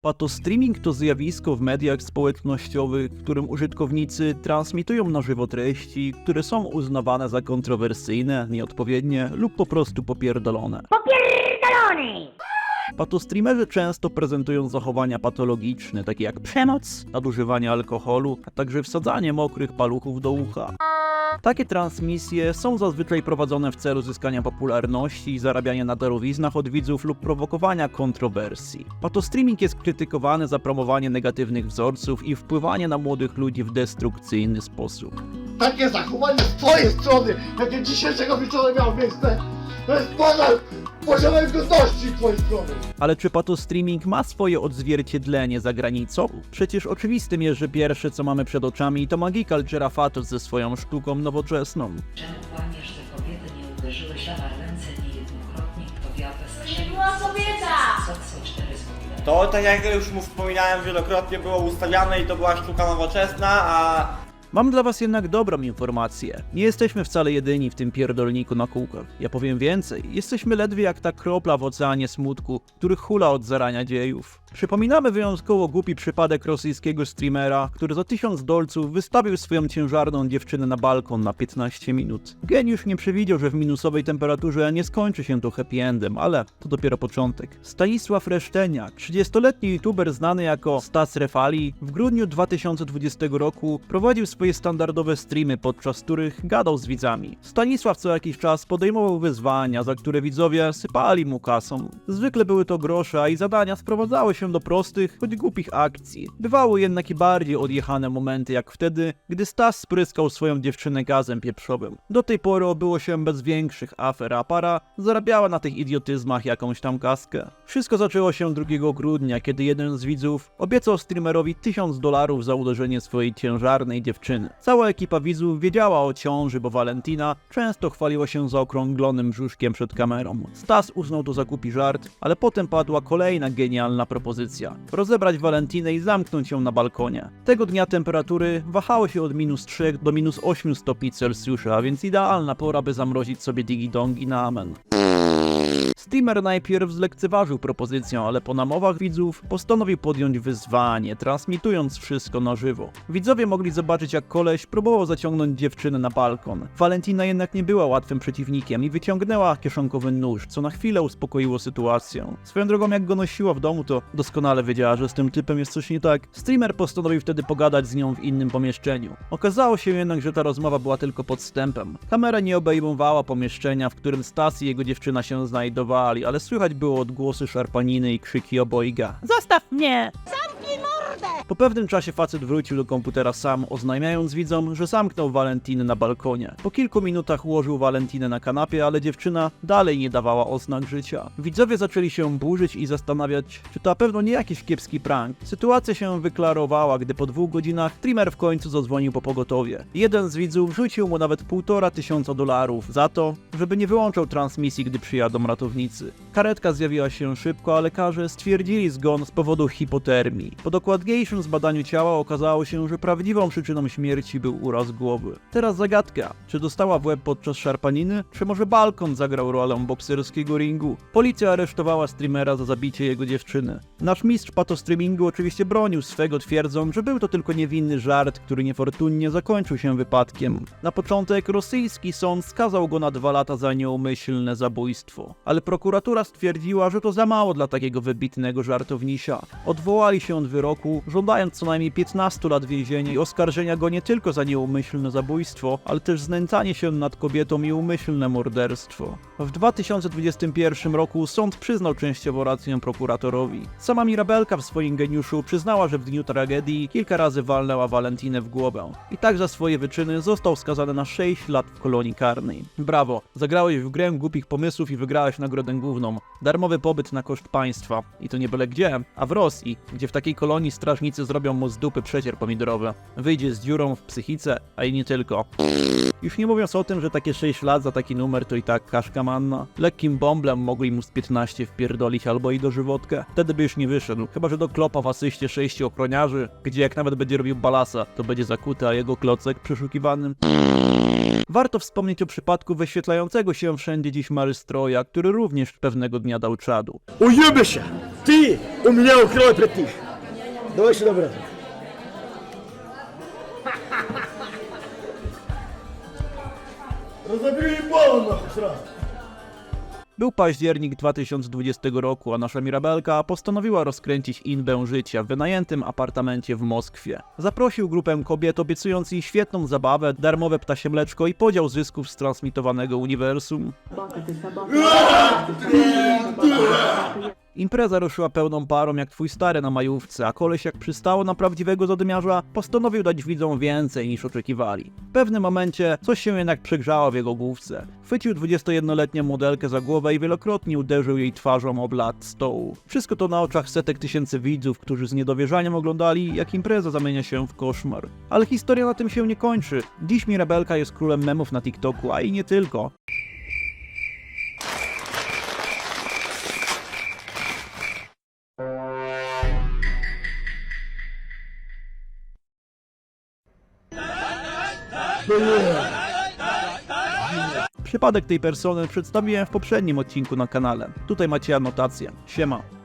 Patostreaming to zjawisko w mediach społecznościowych, w którym użytkownicy transmitują na żywo treści, które są uznawane za kontrowersyjne, nieodpowiednie lub po prostu popierdolone. Popierdolony! Patostreamerzy często prezentują zachowania patologiczne, takie jak przemoc, nadużywanie alkoholu, a także wsadzanie mokrych paluchów do ucha. Takie transmisje są zazwyczaj prowadzone w celu zyskania popularności i zarabiania na darowiznach od widzów lub prowokowania kontrowersji. Patostreaming jest krytykowany za promowanie negatywnych wzorców i wpływanie na młodych ludzi w destrukcyjny sposób. Takie zachowanie z twojej strony, jakie dzisiejszego wieczoru miało miejsce, to jest ponad poziomem godności z twojej strony. Ale czy patostreaming ma swoje odzwierciedlenie za granicą? Przecież oczywistym jest, że pierwsze co mamy przed oczami to Magical Fatos ze swoją sztuką nowoczesną. Czemu kłamiesz, że kobiety nie uderzyły się na ręce niejednokrotnie, kto wiatr skrzydł? była kobieta! Co, co, cztery złote? To, tak jak już mu wspominałem wielokrotnie, było ustawiane i to była sztuka nowoczesna, a Mam dla was jednak dobrą informację. Nie jesteśmy wcale jedyni w tym pierdolniku na kółkach. Ja powiem więcej. Jesteśmy ledwie jak ta kropla w oceanie smutku, który hula od zarania dziejów. Przypominamy wyjątkowo głupi przypadek rosyjskiego streamera, który za 1000 dolców wystawił swoją ciężarną dziewczynę na balkon na 15 minut. Geniusz nie przewidział, że w minusowej temperaturze nie skończy się to happy endem, ale to dopiero początek. Stanisław Reszteniak, 30-letni youtuber znany jako Stas Refali, w grudniu 2020 roku prowadził swoje standardowe streamy, podczas których gadał z widzami. Stanisław co jakiś czas podejmował wyzwania, za które widzowie sypali mu kasą. Zwykle były to grosze, a i zadania sprowadzały się do prostych, choć głupich akcji. Bywały jednak i bardziej odjechane momenty, jak wtedy, gdy Stas spryskał swoją dziewczynę gazem pieprzowym. Do tej pory obyło się bez większych afer, a para zarabiała na tych idiotyzmach jakąś tam kaskę. Wszystko zaczęło się 2 grudnia, kiedy jeden z widzów obiecał streamerowi 1000 dolarów za uderzenie swojej ciężarnej dziewczyny. Cała ekipa widzów wiedziała o ciąży, bo Valentina często chwaliła się zaokrąglonym brzuszkiem przed kamerą. Stas uznał to za głupi żart, ale potem padła kolejna genialna propozycja. Rozebrać Valentinę i zamknąć ją na balkonie. Tego dnia temperatury wahały się od minus 3 do minus 8 stopni Celsjusza, więc idealna pora, by zamrozić sobie digidongi na amen. Steamer najpierw zlekceważył propozycję, ale po namowach widzów postanowił podjąć wyzwanie, transmitując wszystko na żywo. Widzowie mogli zobaczyć, jak koleś próbował zaciągnąć dziewczynę na balkon. Valentina jednak nie była łatwym przeciwnikiem i wyciągnęła kieszonkowy nóż, co na chwilę uspokoiło sytuację. Swoją drogą, jak go nosiła w domu, to doskonale wiedziała, że z tym typem jest coś nie tak. Streamer postanowił wtedy pogadać z nią w innym pomieszczeniu. Okazało się jednak, że ta rozmowa była tylko podstępem. Kamera nie obejmowała pomieszczenia, w którym Stas i jego dziewczyna się znajdowali, ale słychać było odgłosy szarpaniny i krzyki obojga. Zostaw mnie! Po pewnym czasie facet wrócił do komputera sam, oznajmiając widzom, że zamknął Valentinę na balkonie. Po kilku minutach ułożył Valentinę na kanapie, ale dziewczyna dalej nie dawała oznak życia. Widzowie zaczęli się burzyć i zastanawiać, czy to na pewno nie jakiś kiepski prank. Sytuacja się wyklarowała, gdy po dwóch godzinach streamer w końcu zadzwonił po pogotowie. Jeden z widzów rzucił mu nawet półtora tysiąca dolarów za to, żeby nie wyłączał transmisji, gdy przyjadą ratownicy. Karetka zjawiła się szybko, a lekarze stwierdzili zgon z powodu hipotermii. Po dokładniejszym zbadaniu ciała okazało się, że prawdziwą przyczyną śmierci był uraz głowy. Teraz zagadka, czy dostała w łeb podczas szarpaniny, czy może balkon zagrał rolę bokserskiego ringu. Policja aresztowała streamera za zabicie jego dziewczyny. Nasz mistrz patostreamingu oczywiście bronił swego, twierdząc, że był to tylko niewinny żart, który niefortunnie zakończył się wypadkiem. Na początek rosyjski sąd skazał go na dwa lata za nieumyślne zabójstwo, ale prokuratura stwierdziła, że to za mało dla takiego wybitnego żartownisia. Odwołali się od wyroku, żądając co najmniej 15 lat więzienia i oskarżenia go nie tylko za nieumyślne zabójstwo, ale też znęcanie się nad kobietą i umyślne morderstwo. W 2021 roku sąd przyznał częściowo rację prokuratorowi. Sama Mirabelka w swoim geniuszu przyznała, że w dniu tragedii kilka razy walnęła Valentinę w głowę. I tak za swoje wyczyny został skazany na 6 lat w kolonii karnej. Brawo, zagrałeś w grę głupich pomysłów i wygrałeś nagrodę główną. Darmowy pobyt na koszt państwa. I to nie byle gdzie, a w Rosji, gdzie w takiej kolonii strażnicy zrobią mu z dupy przecier pomidorowy. Wyjdzie z dziurą w psychice, a i nie tylko. Już nie mówiąc o tym, że takie 6 lat za taki numer to i tak kaszka manna. Lekkim bomblem mogli mu z 15 wpierdolić albo i dożywotkę. Wtedy by już nie wyszedł. Chyba, że do klopa w asyście 6 ochroniarzy, gdzie jak nawet będzie robił balasa, to będzie zakuty, a jego klocek przeszukiwanym. Warto wspomnieć o przypadku wyświetlającego się wszędzie dziś marystroja, który również pewnego dnia dał czadu. Ujeby się! Ty u mnie ukrał tych! притих! Давай сюда, брат. Разобью ебало нахуй сразу! Był październik 2020 roku, a nasza Mirabelka postanowiła rozkręcić inbę życia w wynajętym apartamencie w Moskwie. Zaprosił grupę kobiet, obiecując jej świetną zabawę, darmowe ptasie mleczko i podział zysków z transmitowanego uniwersum. Impreza ruszyła pełną parą jak twój stary na majówce, a koleś jak przystało na prawdziwego zadymiarza postanowił dać widzom więcej niż oczekiwali. W pewnym momencie coś się jednak przegrzało w jego główce. Chwycił 21-letnią modelkę za głowę i wielokrotnie uderzył jej twarzą o blat stołu. Wszystko to na oczach setek tysięcy widzów, którzy z niedowierzaniem oglądali, jak impreza zamienia się w koszmar. Ale historia na tym się nie kończy. Dziś Mirabelka jest królem memów na TikToku, a i nie tylko. Przypadek tej persony przedstawiłem w poprzednim odcinku na kanale. Tutaj macie anotację. Siema.